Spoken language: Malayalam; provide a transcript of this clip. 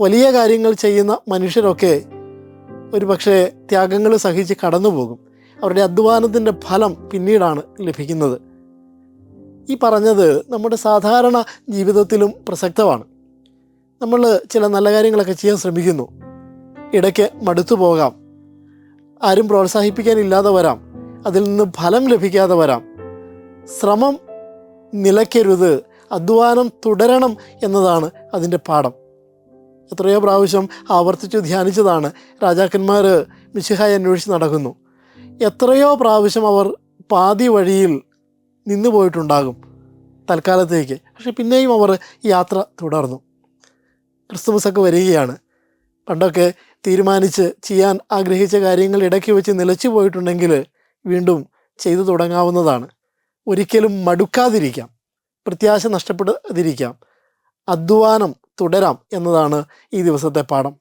വലിയ കാര്യങ്ങൾ ചെയ്യുന്ന മനുഷ്യരൊക്കെ ഒരു പക്ഷേ ത്യാഗങ്ങൾ സഹിച്ച് കടന്നു പോകും അവരുടെ അധ്വാനത്തിന്റെ ഫലം പിന്നീടാണ് ലഭിക്കുന്നത്. ഈ പറഞ്ഞത് നമ്മുടെ സാധാരണ ജീവിതത്തിലും പ്രസക്തമാണ്. നമ്മൾ ചില നല്ല കാര്യങ്ങളൊക്കെ ചെയ്യാൻ ശ്രമിക്കുന്നു. ഇടയ്ക്ക് മടുത്തു പോകാം. ആരും പ്രോത്സാഹിപ്പിക്കാനില്ലാതെ വരാം. അതിൽ നിന്ന് ഫലം ലഭിക്കാതെ വരാം. ശ്രമം നിലയ്ക്കരുത്. അധ്വാനം തുടരണം എന്നതാണ് അതിന്റെ പാഠം. എത്രയോ പ്രാവശ്യം ആവർത്തിച്ചു ധ്യാനിച്ചതാണ് രാജാക്കന്മാർ മിശിഹായി അന്വേഷിച്ച് നടക്കുന്നു. എത്രയോ പ്രാവശ്യം അവർ പാതി വഴിയിൽ നിന്നു പോയിട്ടുണ്ടാകും തൽക്കാലത്തേക്ക്. പക്ഷെ പിന്നെയും അവർ യാത്ര തുടർന്നു. ക്രിസ്തുമസൊക്കെ വരികയാണ്. പണ്ടൊക്കെ തീരുമാനിച്ച് ചെയ്യാൻ ആഗ്രഹിച്ച കാര്യങ്ങൾ ഇടയ്ക്ക് വെച്ച് നിലച്ചു പോയിട്ടുണ്ടെങ്കിൽ വീണ്ടും ചെയ്തു തുടങ്ങാവുന്നതാണ്. ഒരിക്കലും മടുക്കാതിരിക്കാം. പ്രത്യാശ നഷ്ടപ്പെടാതിരിക്കാം. അധ്വാനം തുടരാം എന്നതാണ് ഈ ദിവസത്തെ പാഠം.